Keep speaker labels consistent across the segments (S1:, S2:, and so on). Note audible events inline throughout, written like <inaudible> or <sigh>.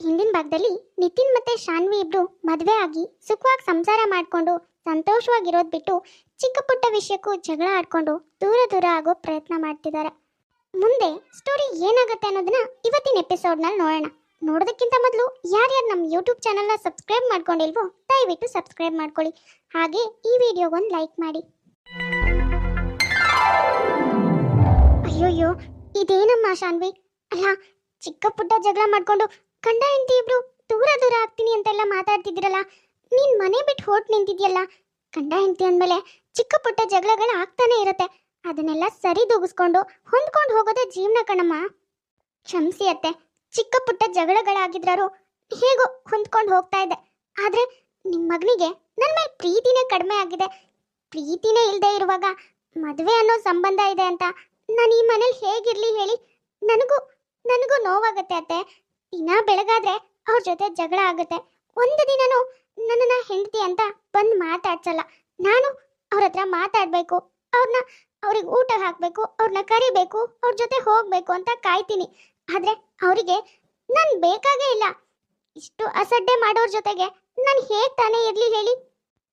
S1: ಹಿಂದಿನ ಭಾಗದಲ್ಲಿ ನಿತಿನ್ ಮತ್ತೆ ಶಾನ್ವಿ ಇಬ್ರು ಮದುವೆ ಆಗಿ ಸುಖವಾಗಿ ಸಂಸಾರ ಮಾಡಿಕೊಂಡು ಸಂತೋಷವಾಗಿರೋದು ಬಿಟ್ಟು ಚಿಕ್ಕ ಪುಟ್ಟ ವಿಷಯಕ್ಕೂ ಜಗಳ ಆಡ್ಕೊಂಡು ದೂರ ದೂರ ಆಗೋ ಪ್ರಯತ್ನ ಮಾಡ್ತಿದ್ದಾರೆ ಮುಂದೆ ಸ್ಟೋರಿ ಏನಾಗುತ್ತೆ ಅನ್ನೋದನ್ನ ಇವತ್ತಿನ ಎಪಿಸೋಡ್ನಲ್ಲಿ ನೋಡೋಣ. ನೋಡೋದಕ್ಕಿಂತ ಮೊದಲು ಯಾರ್ಯಾರು ನಮ್ಮ ಯೂಟ್ಯೂಬ್ ಚಾನಲ್ನ ಸಬ್ಸ್ಕ್ರೈಬ್ ಮಾಡ್ಕೊಂಡಿಲ್ವೋ ದಯವಿಟ್ಟು ಸಬ್ಸ್ಕ್ರೈಬ್ ಮಾಡ್ಕೊಳ್ಳಿ. ಹಾಗೆ ಈ ವಿಡಿಯೋಗೊಂದು ಲೈಕ್ ಮಾಡಿ. ಅಯ್ಯೋಯ್ಯೋ, ಇದೇನಮ್ಮ ಶಾನ್ವಿ? ಅಲ್ಲ, ಚಿಕ್ಕ ಪುಟ್ಟ ಜಗಳ ಮಾಡ್ಕೊಂಡು ಗಂಡ ಹೆಂಡತಿ ಇಬ್ರು ದೂರ ದೂರ ಆಗ್ತೀನಿ ಅಂತೆಲ್ಲ ಮಾತಾಡ್ತಿದ್ರಲ್ಲ, ನೀನ್ ಮನೆ ಬಿಟ್ಟು ಹೊರ್ಟ್ ನಿಂತಿದ್ಯಲ್ಲ? ಗಂಡ ಹೆಂಡತಿ ಅಂದಮೇಲೆ ಚಿಕ್ಕ ಪುಟ್ಟ ಜಗಳಗಳು ಆಗ್ತಾನೆ ಇರುತ್ತೆ. ಅದನ್ನೆಲ್ಲ ಸರಿದೂಗಿಸ್ಕೊಂಡು ಹೊಂದ್ಕೊಂಡು ಹೋಗೋದೇ ಜೀವನ ಕಣಮ್ಮ. ಕ್ಷಮಿಸಿ ಅತ್ತೆ, ಚಿಕ್ಕ ಪುಟ್ಟ ಜಗಳಗಳಾಗಿದ್ರೂ ಹೇಗೋ ಹೊಂದ್ಕೊಂಡು ಹೋಗ್ತಾ ಇದೆ. ಆದ್ರೆ ನಿಮ್ಮ ಮಗನಿಗೆ ನನ್ನ ಮೇಲೆ ಪ್ರೀತಿನೇ ಕಡಿಮೆ ಆಗಿದೆ. ಪ್ರೀತಿನೇ ಇಲ್ಲದೆ ಇರುವಾಗ ಮದುವೆ ಅನ್ನೋ ಸಂಬಂಧ ಇದೆ ಅಂತ ನಾನು ಈ ಮನೇಲಿ ಹೇಗಿರ್ಲಿ ಹೇಳಿ ನನಗೂ ನನಗೂ ನೋವಾಗುತ್ತೆ ಅತ್ತೆ. ದಿನ ಬೆಳಗಾದ್ರೆ ಅವ್ರ ಜೊತೆ ಜಗಳ ಆಗುತ್ತೆ. ಒಂದು ದಿನನು ನನ್ನನ್ನ ಹೆಂಡತಿ ಅಂತ ಬಂದು ಮಾತಾಡ್ಸಲ್ಲ. ನಾನು ಅವ್ರ ಹತ್ರ ಮಾತಾಡಬೇಕು ಅವ್ರನ್ನ ಅವ್ರಿಗೆ ಊಟ ಹಾಕ್ಬೇಕು ಅವ್ರನ್ನ ಕರಿಬೇಕು, ಅವ್ರ ಜೊತೆ ಹೋಗಬೇಕು ಅಂತ ಕಾಯ್ತೀನಿ. ಆದ್ರೆ ಅವರಿಗೆ ನನ್ ಬೇಕಾಗೇ ಇಲ್ಲ. ಇಷ್ಟು ಅಸಡ್ಡೆ ಮಾಡೋರ್ ಜೊತೆಗೆ ನಾನು ಹೇಗ್ ತಾನೇ ಇರ್ಲಿ ಹೇಳಿ?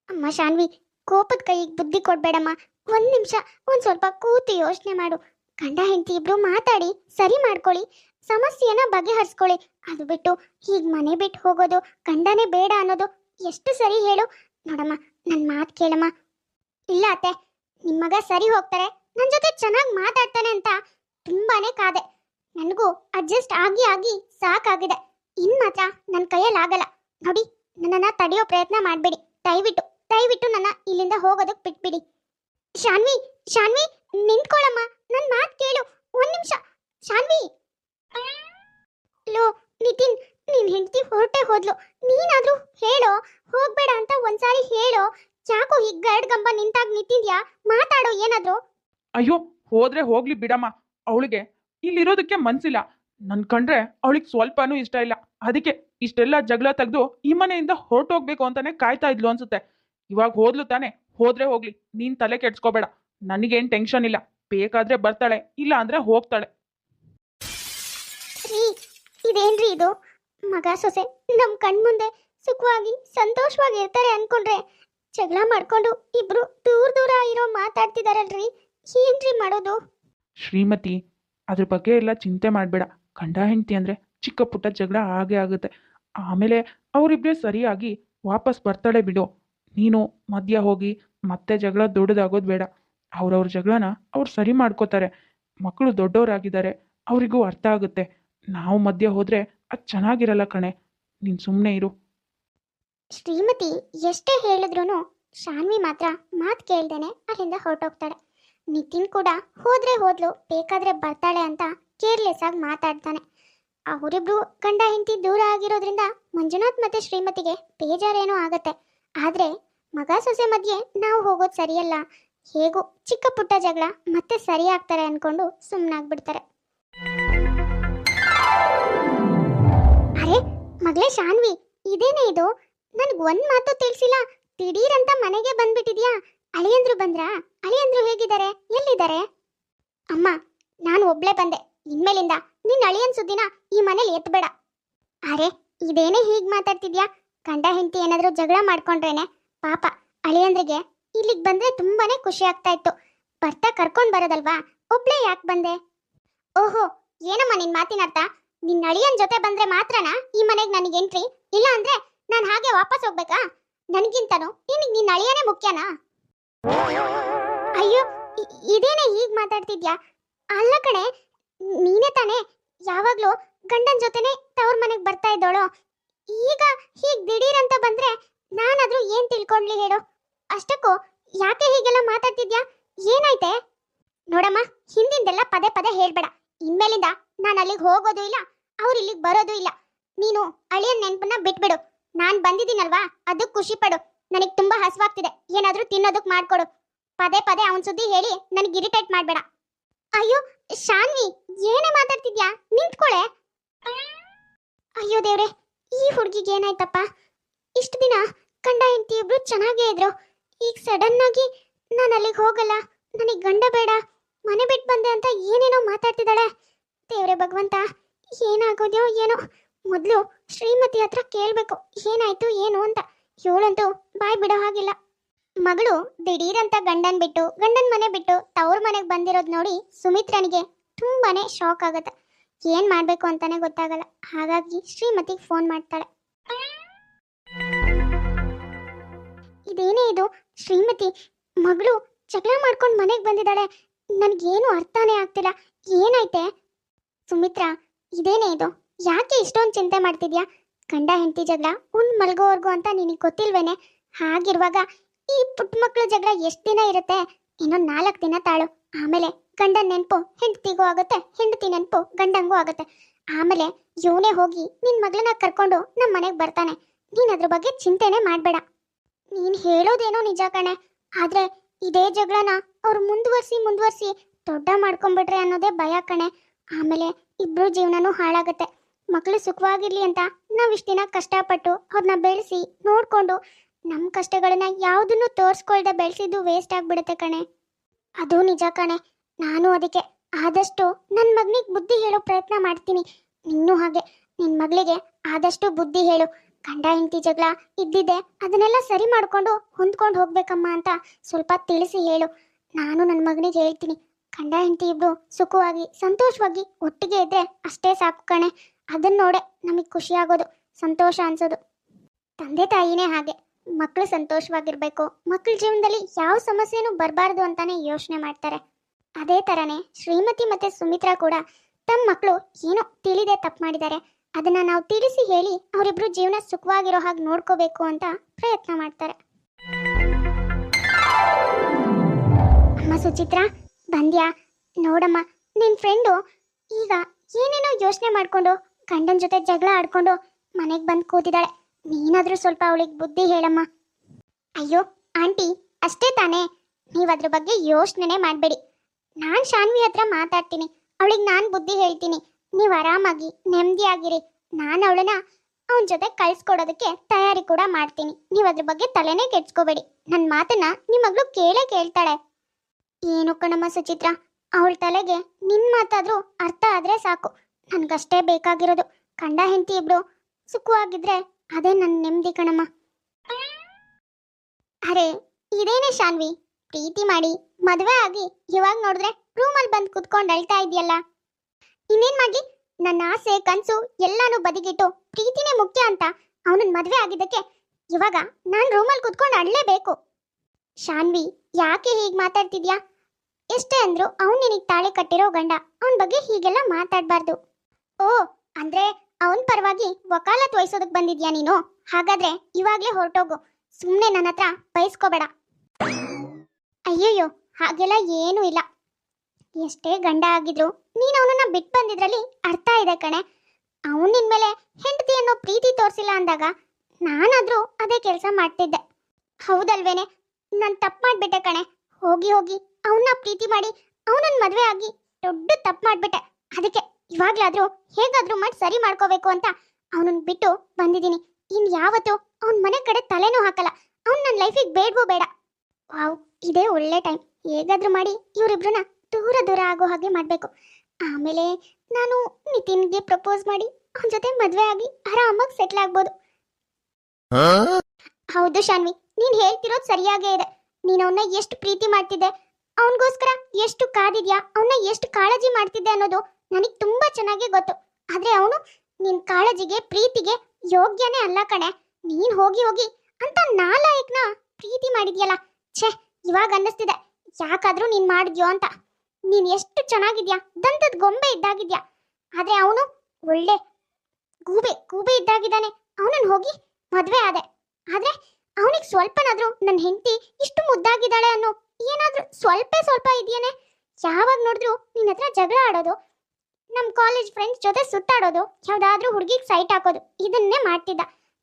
S1: ಅಮ್ಮ ಶಾನ್ವಿ, ಕೋಪದ ಕೈಗೆ ಬುದ್ಧಿ ಕೊಡ್ಬೇಡಮ್ಮ. ಒಂದು ನಿಮಿಷ, ಒಂದು ಸ್ವಲ್ಪ ಕೂತು ಯೋಚನೆ ಮಾಡು. ಗಂಡ, ಹೆಂಡತಿ ಇಬ್ರು ಮಾತಾಡಿ, ಸರಿ ಮಾಡ್ಕೊಳ್ಳಿ. ಸಮಸ್ಯೆನ ಬಗೆಹರಿಸ್ಕೊಳ್ಳಿ. ಅದು ಬಿಟ್ಟು ಹೀಗೆ ಮನೆ ಬಿಟ್ಟು ಹೋಗೋದು, ಗಂಡನೇ ಬೇಡ ಅನ್ನೋದು ಎಷ್ಟು ಸರಿ ಹೇಳು. ನೋಡಮ್ಮ ನನ್ನ ಮಾತು ಕೇಳಮ್ಮ. ಇಲ್ಲ ಅತ್ತೆ ನಿಮ್ಮ ಮಗ ಸರಿ ಹೋಗ್ತಾರೆ ನನ್ನ ಜೊತೆ ಚೆನ್ನಾಗಿ ಮಾತಾಡ್ತಾನೆ ಅಂತ ತುಂಬಾನೇ ಕಾದೆ. ನನಗೂ ಅಡ್ಜಸ್ಟ್ ಆಗಿ ಆಗಿ ಸಾಕಾಗಿದೆ. ಇನ್ ಮಾತ್ರ ನನ್ನ ಕೈಯಲ್ಲಿ ಆಗಲ್ಲ. ನೋಡಿ, ನನ್ನನ್ನ ತಡೆಯೋ ಪ್ರಯತ್ನ ಮಾಡಬೇಡಿ. ದಯವಿಟ್ಟು ದಯವಿಟ್ಟು ನನ್ನ ಇಲ್ಲಿಂದ ಹೋಗೋದಕ್ಕೆ ಬಿಟ್ಬಿಡಿ. ಶಾನ್ವಿ ಶಾನ್ವಿ ನಿಂತ್ಕೊಳ್ಳಮ್ಮ ನನ್ನ ಮಾತು ಕೇಳು ಒಂದ್ ನಿಮಿಷ ಶಾನ್ವಿ ಲೋ ನಿತಿನ್ ನಿನ್ ಹೆಂಡತಿ ಹೊರಟೆ ಹೋದ್ಲು ನೀನಾದ್ರೂ ಹೇಳೋ ಹೋಗ್ಬೇಡ ಅಂತ ಒಂದ್ಸಾರಿ ಹೇಳೋ ಯಾಕೋ ಹೀಗ್ ಗರಡ್ ಗಂಬ ನಿಂತಾಗ ನಿಂತಿದ್ಯಾ ಮಾತಾಡೋ ಏನಾದ್ರೂ
S2: ಅಯ್ಯೋ ಹೋದ್ರೆ ಹೋಗ್ಲಿ ಬಿಡಮ್ಮ. ಅವಳಿಗೆ ಇಲ್ಲಿರೋದಕ್ಕೆ ಮನ್ಸಿಲ್ಲ. ನನ್ ಕಂಡ್ರೆ ಅವಳಿಗೆ ಸ್ವಲ್ಪನೂ ಇಷ್ಟ ಇಲ್ಲ. ಅದಕ್ಕೆ ಇಷ್ಟೆಲ್ಲ ಜಗಳ ತೆಗೆದು ಈ ಮನೆಯಿಂದ ಹೊರಟೋಗ್ಬೇಕು ಅಂತಾನೆ ಕಾಯ್ತಾ ಇದ್ಲು ಅನ್ಸುತ್ತೆ. ಇವಾಗ ಹೋದ್ಲು ತಾನೆ, ಹೋದ್ರೆ ಹೋಗ್ಲಿ. ನೀನ್ ತಲೆ ಕೆಡ್ಸ್ಕೋಬೇಡ. ನನಗೇನ್ ಟೆನ್ಷನ್ ಇಲ್ಲ. ಬೇಕಾದ್ರೆ ಬರ್ತಾಳೆ ಇಲ್ಲ ಅಂದ್ರೆ ಹೋಗ್ತಾಳೆ
S1: ಇದೇನ್ರಿ ಇದು? ಮಗ ಸೊಸೆ ನಮ್ ಕಣ್ಮುಂದೆ ಸುಖವಾಗಿ, ಸಂತೋಷವಾಗಿ ಇರ್ತಾರೆ ಅನ್ಕೊಂಡ್ರೆ ಜಗಳ ಮಾಡ್ಕೊಂಡು ಇಬ್ರು ದೂರ ದೂರ ಇರೋ ಮಾತಾಡ್ತಿದಾರಲ್ರಿ. ಏನ್ರಿ ಮಾಡೋದು?
S2: ಶ್ರೀಮತಿ ಅದ್ರ ಬಗ್ಗೆ ಎಲ್ಲ ಚಿಂತೆ ಮಾಡಬೇಡ. ಗಂಡ ಹೆಂಡತಿ ಅಂದ್ರೆ ಚಿಕ್ಕ ಪುಟ್ಟ ಜಗಳ ಹಾಗೆ ಆಗುತ್ತೆ. ಆಮೇಲೆ ಅವರಿಬ್ಬರೇ ಸರಿಯಾಗಿ ವಾಪಸ್ ಬರ್ತಾಳೆ ಬಿಡು. ನೀನು ಮಧ್ಯ ಹೋಗಿ ಮತ್ತೆ ಜಗಳ ದೊಡ್ಡದಾಗೋದು ಬೇಡ. ಅವ್ರವ್ರ ಜಗಳನ ಅವ್ರು ಸರಿ ಮಾಡ್ಕೋತಾರೆ. ಮಕ್ಕಳು ದೊಡ್ಡವರಾಗಿದ್ದಾರೆ ಅವರಿಗೂ ಅರ್ಥ ಆಗುತ್ತೆ. ನಾವು ಮಧ್ಯ ಹೋದ್ರೆ ಅದು ಚೆನ್ನಾಗಿರಲ್ಲ ಕಣೆ. ನೀನು ಸುಮ್ಮನೆ ಇರು.
S1: ಶ್ರೀಮತಿ ಎಷ್ಟೇ ಹೇಳಿದ್ರು ಶಾನ್ವಿ ಮಾತ್ರ ಮಾತು ಕೇಳ್ದೇನೆ ಅಲ್ಲಿಂದ ಹೊರಟೋಗ್ತಾಳೆ. ನಿತಿನ್ ಕೂಡ ಹೋದ್ರೆ ಹೋದ್ಲು, ಬೇಕಾದ್ರೆ ಬರ್ತಾಳೆ ಅಂತ ಕೇರ್ಲೆಸ್ ಆಗಿ ಮಾತಾಡ್ತಾನೆ. ಅವರಿಬ್ರು ಗಂಡ ಹೆಂಡತಿ ದೂರ ಆಗಿರೋದ್ರಿಂದ ಮಂಜುನಾಥ್ ಮತ್ತೆ ಶ್ರೀಮತಿಗೆ ಬೇಜಾರೇನೋ ಆಗತ್ತೆ. ಆದ್ರೆ ಮಗ ಸೊಸೆ ಮಧ್ಯೆ ನಾವು ಹೋಗೋದು ಸರಿಯಲ್ಲ. ಹೇಗೂ ಚಿಕ್ಕ ಪುಟ್ಟ ಜಗಳ ಮತ್ತೆ ಸರಿ ಆಗ್ತಾರೆ ಅನ್ಕೊಂಡು ಸುಮ್ಮನಾಗ್ಬಿಡ್ತಾರೆ ಅರೆ, ಮಗಳೇ ಶಾನ್ವಿ, ಇದೇನೇ ಇದು? ನನ್ಗೆ ಒಂದು ಮಾತು ತಿಳಿಸಿಲ್ಲ. ಅಂತ ಮನೆಗೆ ಬಂದ್ಬಿಟ್ಟಿದ್ಯಾ? ಅಳಿಯಂದ್ರು ಬಂದ್ರಾ? ಅಳಿಯಂದ್ರು ಹೇಗಿದ್ದಾರೆ? ಎಲ್ಲಿದ್ದಾರೆ? ಅಮ್ಮ, ನಾನು ಒಬ್ಳೆ ಬಂದೆ. ಇನ್ಮೇಲಿಂದ ನಿನ್ನ ಅಳಿಯನ್ ಸುದ್ದಿನ ಈ ಮನೇಲಿ ಎತ್ಬೇಡ. ಅರೆ, ಇದೇನೇ ಹೀಗ್ ಮಾತಾಡ್ತಿದ್ಯಾ? ಗಂಡ ಹೆಂಡತಿ ಏನಾದ್ರೂ ಜಗಳ ಮಾಡ್ಕೊಂಡ್ರೇನೆ? ಪಾಪ, ಅಳಿಯಂದ್ರಿಗೆ ಇಲ್ಲಿಗೆ ಬಂದ್ರೆ ತುಂಬಾನೇ ಖುಷಿ ಆಗ್ತಾ ಇತ್ತು. ಬರ್ತಾ ಕರ್ಕೊಂಡ್ ಬರೋದಲ್ವಾ? ಒಬ್ಳೆ ಯಾಕೆ ಬಂದೆ? ಓಹೋ, ಏನಮ್ಮ ನಿನ್ ಮಾತಿನ ಅರ್ಥ? ನಿನ್ನ ಅಳಿಯನ್ ಜೊತೆ ಬಂದ್ರೆ ಮಾತ್ರನಾ ಈ ಮನೆಗೆ ನನಗೆ ಎಂಟ್ರಿ ಇಲ್ಲ ಅಂದ್ರೆ ನಾನು ಹಾಗೆ ವಾಪಸ್ ಹೋಗ್ಬೇಕಾ? ನನಗಿಂತನೂ ನಿನಗೆ ನಿನ್ನ ಅಳಿಯನೇ ಮುಖ್ಯನಾ? ಅಯ್ಯೋ ಇದೇನೆ ಹೀಗ್ ಮಾತಾಡ್ತಿದ್ಯಾ? ಅಲ್ಲ ಕಣೆ, ನೀನೇ ತಾನೇ? ಯಾವಾಗ್ಲೂ ಗಂಡನ ಜೊತೆನೆ ತವ್ರ ಮನೆಗೆ ಬರ್ತಾ ಇದ್ದೋಳು. ಈಗ ಹೀಗ್ ದಿಢೀರ್ ಅಂತ ಬಂದ್ರೆ ನಾನಾದ್ರೂ ಏನ್ ತಿಳ್ಕೊಂಡ್ಲಿ ಹೇಳು? ಅಷ್ಟಕ್ಕೂ ಯಾಕೆ ಹೀಗೆಲ್ಲ ಮಾತಾಡ್ತಿದ್ಯಾ? ಏನಾಯ್ತೆ? ನೋಡಮ್ಮ, ಹಿಂದಿಂದೆಲ್ಲ ಪದೇ ಪದೇ ಹೇಳ್ಬೇಡ. ಇನ್ಮೇಲಿಂದ ನಾನು ಅಲ್ಲಿಗೆ ಹೋಗೋದು ಇಲ್ಲ, ಅವ್ರು ಇಲ್ಲಿಗೆ ಬರೋದು ಇಲ್ಲ. ನೀನು ಅಳಿಯನ್ ನೆನ್ಪನ್ನ ಬಿಟ್ಬಿಡು. ನಾನ್ ಬಂದಿದ್ದೀನಲ್ವಾ ಅದಕ್ಕೆ ಖುಷಿ ಪಡು. ನನಗೆ ತುಂಬಾ ಹಸುವಾಗ್ತಿದೆ. ಏನಾದ್ರೂ ತಿನ್ನೋದಕ್ ಮಾಡ್ಕೊಡು. ಪದೇ ಪದೇ ಅವನ್ ಸುದ್ದಿ ಹೇಳಿ ನನಗೆ ಇರಿಟೇಟ್ ಮಾಡ್ಬೇಡ. ಅಯ್ಯೋ, ಶಾನ್ವಿ, ಏನೇ ಮಾತಾಡ್ತಿದ್ಯಾ? ನಿಂತ್ಕೊಳೆ. ಅಯ್ಯೋ ದೇವ್ರೆ, ಈ ಹುಡುಗಿಗೆ ಏನಾಯ್ತಪ್ಪ? ಇಷ್ಟು ದಿನ ಕಂಡ ಹೆಂಡತಿ ಇಬ್ರು ಚೆನ್ನಾಗೇ ಇದ್ರು. ಈಗ ಸಡನ್ ಆಗಿ ನಾನು ಅಲ್ಲಿಗೆ ಹೋಗಲ್ಲ. ನನಗೆ ಗಂಡ ಬೇಡ. ಮನೆ ಬಿಟ್ಟು ಬಂದೆ ಅಂತ ಏನೇನೋ ಮಾತಾಡ್ತಿದ್ದಾಳೆ. ದೇವ್ರೆ ಭಗವಂತ, ಏನಾಗೋದ್ಯೋ ಏನೋ. ಮೊದಲು ಶ್ರೀಮತಿ ಹತ್ರ ಕೇಳಬೇಕು. ಏನಾಯ್ತು, ಏನು ಅಂತ. ಇವಳಂತೂ ಬಾಯ್ ಬಿಡೋ ಹಾಗಿಲ್ಲ. ಮಗಳು ದಿಢೀರಂತ ಗಂಡನ್ ಬಿಟ್ಟು, ಗಂಡನ್ ಮನೆ ಬಿಟ್ಟು ತವ್ರ ಮನೆಗೆ ಬಂದಿರೋದು ನೋಡಿ ಸುಮಿತ್ರನಿಗೆ ತುಂಬಾನೇ ಶಾಕ್ ಆಗತ್ತೆ. ಏನ್ ಮಾಡ್ಬೇಕು ಅಂತಾನೆ ಗೊತ್ತಾಗಲ್ಲ. ಹಾಗಾಗಿ ಶ್ರೀಮತಿಗೆ ಫೋನ್ ಮಾಡ್ತಾಳೆ. ಇದೇನೇ ಇದು? ಶ್ರೀಮತಿ, ಮಗಳು ಜಗಳ ಮಾಡ್ಕೊಂಡು ಮನೆಗೆ ಬಂದಿದ್ದಾಳೆ. ನನಗೇನು ಅರ್ಥನೇ ಆಗ್ತಿಲ್ಲ. ಏನೈತೆ ಸುಮಿತ್ರಾ, ಇದೇನೇ ಇದು? ಯಾಕೆ ಇಷ್ಟೊಂದು ಚಿಂತೆ ಮಾಡ್ತಿದ್ಯಾ? ಗಂಡ ಹೆಂಡತಿ ಜಗಳ ಉನ್ ಮಲ್ಗೋವರ್ಗು ಅಂತ ನಿನಗೆ ಗೊತ್ತಿಲ್ವೇನೆ? ಹಾಗಿರುವಾಗ ಈ ಪುಟ್ಟ ಮಕ್ಕಳು ಜಗಳ ಎಷ್ಟು ದಿನ ಇರುತ್ತೆ? ಇನ್ನೊಂದು ನಾಲ್ಕು ದಿನ ತಾಳು. ಆಮೇಲೆ ಗಂಡನ ನೆನಪು ಹೆಂಡತಿಗೂ ಆಗುತ್ತೆ, ಹೆಂಡತಿ ನೆನಪು ಗಂಡಂಗೂ ಆಗುತ್ತೆ. ಆಮೇಲೆ ಇವನೇ ಹೋಗಿ ನಿನ್ನ ಮಗಳನ್ನ ಕರ್ಕೊಂಡು ನಮ್ಮ ಮನೆಗೆ ಬರ್ತಾನೆ. ನೀನು ಅದ್ರ ಬಗ್ಗೆ ಚಿಂತೆನೆ ಮಾಡಬೇಡ. ನೀನು ಹೇಳೋದೇನೋ ನಿಜ ಕಣೆ. ಆದ್ರೆ ಇದೇ ಜಗಳನ ಅವ್ರು ಮುಂದುವರಿಸಿ ಮುಂದುವರಿಸಿ ದೊಡ್ಡ ಮಾಡ್ಕೊಂಡ್ಬಿಟ್ರೆ ಅನ್ನೋದೇ ಭಯ ಕಣೆ. ಆಮೇಲೆ ಇಬ್ರು ಜೀವನನೂ ಹಾಳಾಗತ್ತೆ. ಮಕ್ಕಳು ಸುಖವಾಗಿರ್ಲಿ ಅಂತ ನಾವು ಇಷ್ಟು ದಿನ ಕಷ್ಟಪಟ್ಟು ಅವ್ರನ್ನ ಬೆಳೆಸಿ ನೋಡ್ಕೊಂಡು ನಮ್ಮ ಕಷ್ಟಗಳನ್ನ ಯಾವುದನ್ನು ತೋರಿಸ್ಕೊಳ್ದೆ ಬೆಳೆಸಿದ್ದು ವೇಸ್ಟ್ ಆಗ್ಬಿಡುತ್ತೆ ಕಣೆ. ಅದು ನಿಜ ಕಣೆ. ನಾನು ಅದಕ್ಕೆ ಆದಷ್ಟು ನನ್ನ ಮಗನಿಗೆ ಬುದ್ಧಿ ಹೇಳೋ ಪ್ರಯತ್ನ ಮಾಡ್ತೀನಿ. ಇನ್ನೂ ಹಾಗೆ. ನಿನ್ನ ಮಗಳಿಗೆ ಆದಷ್ಟು ಬುದ್ಧಿ ಹೇಳು. ಗಂಡ ಹೆಂಡತಿ ಜಗಳ ಇದ್ದಿದೆ ಅದನ್ನೆಲ್ಲ ಸರಿ ಮಾಡ್ಕೊಂಡು ಹೊಂದ್ಕೊಂಡು ಹೋಗ್ಬೇಕಮ್ಮ ಅಂತ ಸ್ವಲ್ಪ ತಿಳಿಸಿ ಹೇಳು. ನಾನು ನನ್ನ ಮಗನಿಗೆ ಹೇಳ್ತೀನಿ. ಗಂಡ ಹೆಂಡತಿ ಇಬ್ರು ಸುಖವಾಗಿ, ಸಂತೋಷವಾಗಿ ಒಟ್ಟಿಗೆ ಇದ್ರೆ ಅಷ್ಟೇ ಸಾಕು ಕಣೆ. ಅದನ್ನ ನೋಡೆ ನಮಗೆ ಖುಷಿ ಆಗೋದು, ಸಂತೋಷ ಅನ್ಸೋದು. ತಂದೆ ತಾಯಿನೇ ಹಾಗೆ ಮಕ್ಕಳು ಸಂತೋಷವಾಗಿರ್ಬೇಕು ಮಕ್ಕಳ ಜೀವನದಲ್ಲಿ ಯಾವ ಸಮಸ್ಯೆನೂ ಬರಬಾರ್ದು ಅಂತಾನೆ ಯೋಚನೆ ಮಾಡ್ತಾರೆ. ಅದೇ ಥರನೇ ಶ್ರೀಮತಿ ಮತ್ತೆ ಸುಮಿತ್ರಾ ಕೂಡ ತಮ್ಮ ಮಕ್ಕಳು ಏನೋ ತಿಳಿದೇ ತಪ್ಪು ಮಾಡಿದ್ದಾರೆ. ಅದನ್ನ ನಾವು ತಿಳಿಸಿ ಹೇಳಿ ಅವರಿಬ್ರು ಜೀವನ ಸುಖವಾಗಿರೋ ಹಾಗೆ ನೋಡ್ಕೋಬೇಕು ಅಂತ ಪ್ರಯತ್ನ ಮಾಡ್ತಾರೆ. ಅಮ್ಮ ಸುಚಿತ್ರಾ, ಬಂದ್ಯಾ? ನೋಡಮ್ಮ ನಿನ್ನ ಫ್ರೆಂಡು ಈಗ ಏನೇನೋ ಯೋಚನೆ ಮಾಡ್ಕೊಂಡು ಗಂಡನ ಜೊತೆ ಜಗಳ ಆಡ್ಕೊಂಡು ಮನೆಗೆ ಬಂದು ಕೂತಿದ್ದಾಳೆ ನೀನಾದ್ರೂ ಸ್ವಲ್ಪ ಅವಳಿಗೆ ಬುದ್ಧಿ ಹೇಳಮ್ಮ. ಅಯ್ಯೋ, ಆಂಟಿ, ಅಷ್ಟೇ ತಾನೇ. ನೀವು ಅದ್ರ ಬಗ್ಗೆ ಯೋಚನೆ ಮಾಡಬೇಡಿ. ನಾನು ಶಾನ್ವಿ ಹತ್ರ ಮಾತಾಡ್ತೀನಿ. ಅವಳಿಗೆ ನಾನು ಬುದ್ಧಿ ಹೇಳ್ತೀನಿ. ನೀವು ಆರಾಮಾಗಿ ನೆಮ್ಮದಿಯಾಗಿರಿ ನಾನು ಅವಳನ್ನ ಅವನ ಜೊತೆ ಕಳಿಸ್ಕೊಡೋದಕ್ಕೆ ತಯಾರಿ ಕೂಡ ಮಾಡ್ತೀನಿ. ನೀವು ಅದ್ರ ಬಗ್ಗೆ ತಲೆನೇ ಕೆಡ್ಸ್ಕೋಬೇಡಿ. ನನ್ನ ಮಾತನ್ನ ನಿಮ್ಮ ಮಗಳು ಕೇಳೇ ಕೇಳ್ತಾಳೆ. ಏನು ಕಣಮ್ಮ ಸುಚಿತ್ರ? ಅವಳ ತಲೆಗೆ ನಿನ್ನ ಮಾತಾದ್ರೂ ಅರ್ಥ ಆದ್ರೆ ಸಾಕು. ನನ್ಗಷ್ಟೇ ಬೇಕಾಗಿರೋದು. ಕಂಡ ಹೆಂಡತಿ ಇಬ್ರು ಸುಖವಾಗಿದ್ರೆ ಅದೇ ನನ್ನ ನೆಮ್ಮದಿ ಕಣಮ್ಮ. ಅರೆ, ಇದೇನೆ ಶಾನ್ವಿ? ಪ್ರೀತಿ ಮಾಡಿ ಮದುವೆ ಆಗಿ ಇವಾಗ ನೋಡಿದ್ರೆ ರೂಮಲ್ಲಿ ಬಂದು ಕುತ್ಕೊಂಡು ಅಳ್ತಾ ಇದೆಯಲ್ಲ. ಇನ್ನೇನ್ ಮಾಡ್ಲಿ? ನನ್ನ ಆಸೆ, ಕನಸು ಎಲ್ಲಾನು ಬದಿಗಿಟ್ಟು ಪ್ರೀತಿನೇ ಮುಖ್ಯ ಅಂತ ಅವನನ್ನ ಮದುವೆ ಆಗಿದ್ದಕ್ಕೆ ಇವಾಗ ನಾನು ರೂಮಲ್ಲಿ ಕುತ್ಕೊಂಡು ಅಳ್ಲೇಬೇಕು. ಶಾನ್ವಿ, ಯಾಕೆ ಹೀಗೆ ಮಾತಾಡ್ತಿದ್ಯಾ? ಎಷ್ಟೇ ಅಂದ್ರು ಅವ್ನು ನಿನಗೆ ತಾಳೆ ಕಟ್ಟಿರೋ ಗಂಡ ಅವನ ಬಗ್ಗೆ ಹೀಗೆಲ್ಲ ಮಾತಾಡಬಾರ್ದು. ಓ, ಅಂದ್ರೆ ಅವನ್ ಪರವಾಗಿ ವಕಾಲತ್ ವಹಿಸೋದಕ್ ಬಂದಿದ್ಯಾ ನೀನು? ಹಾಗಾದ್ರೆ ಇವಾಗ್ಲೇ ಹೊರಟೋಗು. ಸುಮ್ನೆ ನನ್ನ ಹತ್ರ ಬಯಸ್ಕೋಬೇಡ ಅಯ್ಯಯ್ಯೋ, ಹಾಗೆಲ್ಲ ಏನೂ ಇಲ್ಲ. ಎಷ್ಟೇ ಗಂಡ ಆಗಿದ್ರು ನೀನು ಅವನನ್ನ ಬಿಟ್ ಬಂದಿದ್ರಲ್ಲಿ ಅರ್ಥ ಇದೆ ಕಣೆ. ಅವನು ನಿನ್ ಮೇಲೆ ಹೆಂಡತಿ ಅನ್ನೋ ಪ್ರೀತಿ ತೋರಿಸಿಲ್ಲ ಅಂದಾಗ ನಾನಾದ್ರೂ ಅದೇ ಕೆಲಸ ಮಾಡ್ತಿದ್ದೆ. ಹೌದಲ್ವೇನೆ? ನಾನು ತಪ್ಪು ಮಾಡ್ಬಿಟ್ಟೆ ಕಣೆ. ಹೋಗಿ ಹೋಗಿ ಅವನ್ನ ಪ್ರೀತಿ ಮಾಡಿ ಅವನನ್ನ ಮದುವೆ ಆಗಿ ದೊಡ್ಡ ತಪ್ಪು ಮಾಡ್ಬಿಟ್ಟೆ. ಅದಕ್ಕೆ ಇವಾಗ್ಲಾದ್ರೂ ಹೇಗಾದ್ರೂ ಮಾಡಿ ಸರಿ ಮಾಡ್ಕೋಬೇಕು ಅಂತ ಅವನನ್ನ ಬಿಟ್ಟು ಬಂದಿದ್ದೀನಿ. ಇನ್ ಯಾವತ್ತು ಅವನ ಮನೆ ಕಡೆ ತಲೆನೂ ಹಾಕಲ್ಲ. ಅವ್ನು ನನ್ನ ಲೈಫಿಗೆ ಬೇಡವೋ ಬೇಡ. ವಾವ್ ಇದೇ ಒಳ್ಳೆ ಟೈಮ್. ಹೇಗಾದ್ರೂ ಮಾಡಿ ಇವರಿಬ್ರನ್ನ ದೂರ ದೂರ ಆಗೋ ಹಾಗೆ ಮಾಡಬೇಕು. ಆಮೇಲೆ ನಾನು ನಿತಿನ್ಗೆ ಪ್ರಪೋಸ್ ಮಾಡಿ ಅವನ ಜೊತೆ ಮದುವೆ ಆಗಿ ಆರಾಮಾಗಿ ಸೆಟ್ಲ್ ಆಗ್ಬೋದು. ಹೌದು ಶಾನ್ವಿ ನೀನ್ ಹೇಳ್ತಿರೋದು ಸರಿಯಾಗೇ ಇದೆ. ನೀನ್ ಅವನ್ನ ಎಷ್ಟು ಪ್ರೀತಿ ಮಾಡ್ತಿದ್ದೆ ಅವನಿಗೋಸ್ಕರ ಎಷ್ಟು ಕಾದಿದ್ಯಾ ಅವನ್ನ ಎಷ್ಟು ಕಾಳಜಿ ಮಾಡ್ತಿದ್ದೆ ಅನ್ನೋದು ನನಗೆ ತುಂಬಾ ಚೆನ್ನಾಗಿ ಗೊತ್ತು. ಆದ್ರೆ ಅವನು ನಿನ್ ಕಾಳಜಿಗೆ, ಪ್ರೀತಿಗೆ ಯೋಗ್ಯನೇ ಅಲ್ಲ ಕಣೆ. ನೀನ್ ಹೋಗಿ ಹೋಗಿ ಅಂತ ನಾಲಾಯಕ್ನ ಪ್ರೀತಿ ಮಾಡಿದ್ಯಲ್ಲ. ಛೇ, ಇವಾಗ ಅನ್ನಿಸ್ತಿದೆ. ಯಾಕಾದ್ರೂ ನೀನ್ ಮಾಡಿದ್ಯೋ ಅಂತ. ನೀನ್ ಎಷ್ಟು ಚೆನ್ನಾಗಿದ್ಯಾ? ದಂತದ ಗೊಂಬೆ ಇದ್ದಾಗಿದ್ಯಾ? ಆದ್ರೆ ಅವನು ಒಳ್ಳೆ ಗೂಬೆ ಗೂಬೆ ಇದ್ದಾಗಿದ್ದಾನೆ. ಅವನನ್ನು ಹೋಗಿ ಮದುವೆ ಆದೆ. ಆದ್ರೆ ಅವನಿಗೆ ಸ್ವಲ್ಪನಾದ್ರೂ ನನ್ನ ಹೆಂಡತಿ ಇಷ್ಟು ಮುದ್ದಾಗಿದ್ದಾಳೆ ಅನ್ನೋ ಏನಾದ್ರೂ ಸ್ವಲ್ಪ ಸ್ವಲ್ಪ ಇದೆಯೇನೆ? ಯಾವಾಗ ನೋಡಿದ್ರು ನಿನ್ನ ಹತ್ರ ಜಗಳ ಆಡೋದು ನಮ್ಮ ಕಾಲೇಜ್ ಫ್ರೆಂಡ್ಸ್ ಜೊತೆ ಸುತ್ತಾಡೋದು, ಯಾವ್ದಾದ್ರೂ ಹುಡುಗಿಗೆ ಸೈಟ್ ಹಾಕೋದು, ಇದನ್ನೇ ಮಾಡ್ತಿದ್ದ.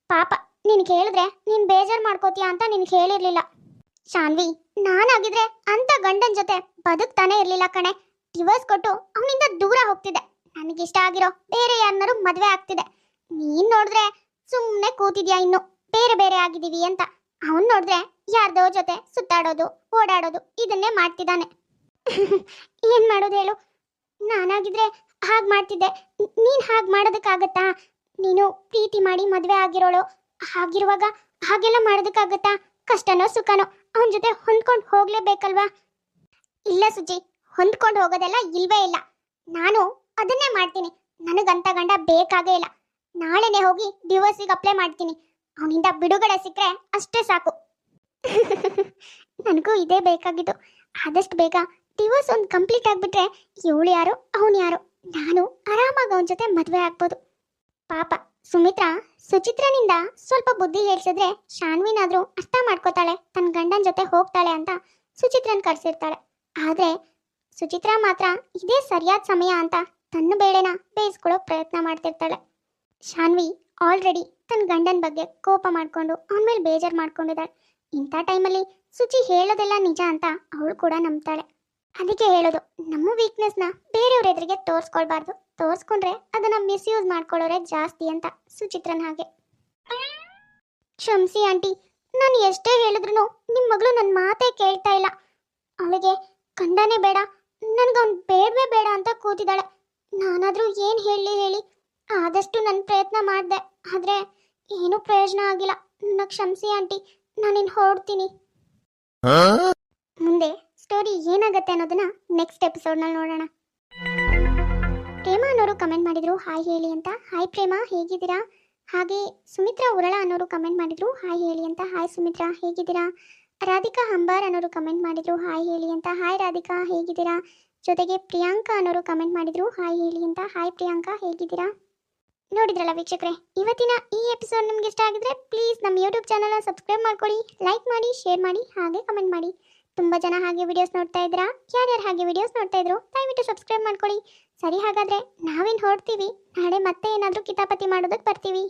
S1: ಪಾಪ, ನಿನ್ ಹೇಳಿದ್ರೆ ನೀನು ಬೇಜಾರು ಮಾಡ್ಕೋತೀಯ ಅಂತ ನಿನ್ಗೆ ಹೇಳಿರ್ಲಿಲ್ಲ ಶಾನ್ವಿ, ನಾನಾಗಿದ್ರೆ ಅಂತ ಗಂಡನ ಜೊತೆ ಬದುಕ್ತಾನೆ ಇರ್ಲಿಲ್ಲ ಕಣೆ. ಡಿವೋರ್ಸ್ ಕೊಟ್ಟು ಅವನಿಂದ ದೂರ ಹೋಗ್ತಿದ್ದೆ. ನನಗಿಷ್ಟ ಆಗಿರೋ ಬೇರೆ ಯಾರನ್ನಾರು ಮದುವೆ ಆಗ್ತಿದೆ. ನೀನ್ ನೋಡಿದ್ರೆ ಸುಮ್ಮನೆ ಕೂತಿದ್ಯಾ ಇನ್ನು? ಬೇರೆ ಬೇರೆ ಆಗಿದ್ದೀವಿ ಅಂತ. ಅವನ್ ನೋಡಿದ್ರೆ ಯಾರ್ದೋ ಜೊತೆ ಸುತ್ತಾಡೋದು, ಓಡಾಡೋದು, ಇದನ್ನೇ ಮಾಡ್ತಿದ್ದಾನೆ. <laughs> ಏನ್ ಮಾಡೋದು ಹೇಳು? ನಾನಾಗಿದ್ರೆ ಹಾಗೆ ಮಾಡ್ತಿದ್ದೆ. ನೀನು ಹಾಗೆ ಮಾಡೋದಕ್ಕಾಗತ್ತಾ? ನೀನು ಪ್ರೀತಿ ಮಾಡಿ ಮದುವೆ ಆಗಿರೋಳು. ಹಾಗಿರುವಾಗ ಹಾಗೆಲ್ಲ ಮಾಡೋದಕ್ಕಾಗತ್ತಾ? ಕಷ್ಟನೋ ಸುಖನೋ ಅವನ ಜೊತೆ ಹೊಂದ್ಕೊಂಡು ಹೋಗ್ಲೇಬೇಕಲ್ವಾ? ಇಲ್ಲ ಸುಜಿ ಹೊಂದ್ಕೊಂಡು ಹೋಗೋದೆಲ್ಲ ಇಲ್ವೇ ಇಲ್ಲ. ನಾನು ಅದನ್ನೇ ಮಾಡ್ತೀನಿ. ನನಗಂತ ಗಂಡ ಬೇಕಾಗೇ ಇಲ್ಲ. ನಾಳೆನೆ ಹೋಗಿ ಡಿವೋರ್ಸಿಗೆ ಅಪ್ಲೈ ಮಾಡ್ತೀನಿ. ಅವನಿಂದ ಬಿಡುಗಡೆ ಸಿಕ್ಕರೆ ಅಷ್ಟೇ ಸಾಕು. <laughs> ನನಗೂ ಇದೇ ಬೇಕಾಗಿದ್ದು. ಆದಷ್ಟು ಬೇಗ ಡಿವೋರ್ಸ್ ಒಂದು ಕಂಪ್ಲೀಟ್ ಆಗಿಬಿಟ್ರೆ ಇವಳು ಯಾರು, ಅವನು ಯಾರು? ನಾನು ಆರಾಮಾಗಿ ಅವನ ಜೊತೆ ಮದುವೆ ಆಗ್ಬೋದು. ಪಾಪ, ಸುಮಿತ್ರಾ ಸುಚಿತ್ರನಿಂದ ಸ್ವಲ್ಪ ಬುದ್ಧಿ ಹೇಳ್ಸಿದ್ರೆ ಶಾನ್ವಿನಾದ್ರೂ ಅರ್ಥ ಮಾಡ್ಕೋತಾಳೆ ತನ್ನ ಗಂಡನ ಜೊತೆ ಹೋಗ್ತಾಳೆ ಅಂತ ಸುಚಿತ್ರನ್ ಕರ್ಸಿರ್ತಾಳೆ. ಆದ್ರೆ ಸುಚಿತ್ರಾ ಮಾತ್ರ ಇದೇ ಸರಿಯಾದ ಸಮಯ ಅಂತ ತನ್ನ ಬೇಳೆನ ಬೇಯಿಸ್ಕೊಳ್ಳೋ ಪ್ರಯತ್ನ ಮಾಡ್ತಿರ್ತಾಳೆ. ಶಾನ್ವಿ ಆಲ್ರೆಡಿ ತನ್ನ ಗಂಡನ ಬಗ್ಗೆ ಕೋಪ ಮಾಡ್ಕೊಂಡು ಅವನ ಮೇಲೆ ಬೇಜಾರು ಮಾಡ್ಕೊಂಡಿದ್ದಾಳೆ. ಇಂಥ ಟೈಮಲ್ಲಿ ಸುಚಿ ಹೇಳೋದೆಲ್ಲ ನಿಜ ಅಂತ ಅವಳು ಕೂಡ ನಂಬ್ತಾಳೆ. ಅದಕ್ಕೆ ಹೇಳೋದು ನಮ್ಮ ವೀಕ್ನೆಸ್ನ ಬೇರೆಯವ್ರ ಎದುರಿಗೆ ತೋರಿಸ್ಕೊಳ್ಬಾರ್ದು. ತೋರಿಸ್ಕೊಂಡ್ರೆ ಅದನ್ನ ಮಿಸ್ಯೂಸ್ ಮಾಡ್ಕೊಳ್ಳೋರೆ ಜಾಸ್ತಿ ಅಂತ ಸುಚಿತ್ರನ್ ಹಾಗೆ. ಕ್ಷಮಿಸಿ ಆಂಟಿ ನಾನು ಎಷ್ಟೇ ಹೇಳಿದ್ರು ನಿಮ್ಮ ಮಗಳು ನನ್ನ ಮಾತೇ ಕೇಳ್ತಾ ಇಲ್ಲ. ಅವಳಿಗೆ ಕಂಡನೇ ಬೇಡ ನನಗವ್ನು ಬೇಡವೇ ಬೇಡ ಅಂತ ಕೂತಿದ್ದಾಳೆ. ನಾನಾದರೂ ಏನು ಹೇಳಿ ಹೇಳಿ ಆದಷ್ಟು ನನ್ನ ಪ್ರಯತ್ನ ಮಾಡಿದೆ. ಆದರೆ ಏನೂ ಪ್ರಯೋಜನ ಆಗಿಲ್ಲ. ನನ್ನ ಕ್ಷಮಿಸಿ ಆಂಟಿ ನಾನಿನ್ ಹೊರಡ್ತೀನಿ. ಮುಂದೆ ಸ್ಟೋರಿ ಏನಾಗುತ್ತೆ ಅನ್ನೋದನ್ನ ನೆಕ್ಸ್ಟ್ ಎಪಿಸೋಡ್ನಲ್ಲಿ ನೋಡೋಣ. ಪ್ರೇಮ ಅನ್ನೋರು ಕಮೆಂಟ್ ಮಾಡಿದ್ರು ಹಾಯ್ ಹೇಳಿ ಅಂತ. ಹಾಯ್ ಪ್ರೇಮ, ಹೇಗಿದ್ದೀರಾ? ಹಾಗೆ ಸುಮಿತ್ರಾ ಉರಳ ಅನ್ನೋರು ಕಮೆಂಟ್ ಮಾಡಿದ್ರು ಹಾಯ್ ಹೇಳಿ ಅಂತ. ಹಾಯ್ ಸುಮಿತ್ರಾ, ಹೇಗಿದ್ದೀರಾ? ರಾಧಿಕಾ ಹಂಬಾರ್ ಅನ್ನೋರು ಕಮೆಂಟ್ ಮಾಡಿದ್ರು ಹಾಯ್ ಹೇಳಿ ಅಂತ. ಹಾಯ್ ರಾಧಿಕಾ, ಹೇಗಿದ್ದೀರಾ? ಜೊತೆಗೆ ಪ್ರಿಯಾಂಕಾ ಅನ್ನೋರು ಕಮೆಂಟ್ ಮಾಡಿದ್ರು ಹಾಯ್ ಹೇಳಿ ಅಂತ. ಹಾಯ್ ಪ್ರಿಯಾಂಕಾ, ಹೇಗಿದ್ದೀರಾ? ನೋಡಿದ್ರಲ್ಲ ವೀಕ್ಷಕರೇ, ಇವತ್ತಿನ ಈ ಎಪಿಸೋಡ್ ನಿಮ್ಗೆ ಇಷ್ಟ ಆಗಿದ್ರೆ ಪ್ಲೀಸ್ ನಮ್ಮ ಯೂಟ್ಯೂಬ್ ಚಾನಲ್ನ ಸಬ್ಸ್ಕ್ರೈಬ್ ಮಾಡ್ಕೊಳ್ಳಿ ಲೈಕ್ ಮಾಡಿ ಶೇರ್ ಮಾಡಿ, ಹಾಗೆ ಕಮೆಂಟ್ ಮಾಡಿ. ತುಂಬ ಜನ ಹಾಗೆ ವಿಡಿಯೋಸ್ ನೋಡ್ತಾ ಇದ್ದೀರಾ? ಯಾರ್ಯಾರು ಹಾಗೆ ವಿಡಿಯೋಸ್ ನೋಡ್ತಾ ಇದ್ರು? ದಯವಿಟ್ಟು ಸಬ್ಸ್ಕ್ರೈಬ್ ಮಾಡ್ಕೊಳ್ಳಿ. ಸರಿ ಹಾಗಾದ್ರೆ ನಾವೇನು ಹೊರಡ್ತೀವಿ? ನಾಳೆ ಮತ್ತೆ ಏನಾದರೂ ಕಿತಾಪತಿ ಮಾಡೋದಕ್ಕೆ ಬರ್ತೀವಿ.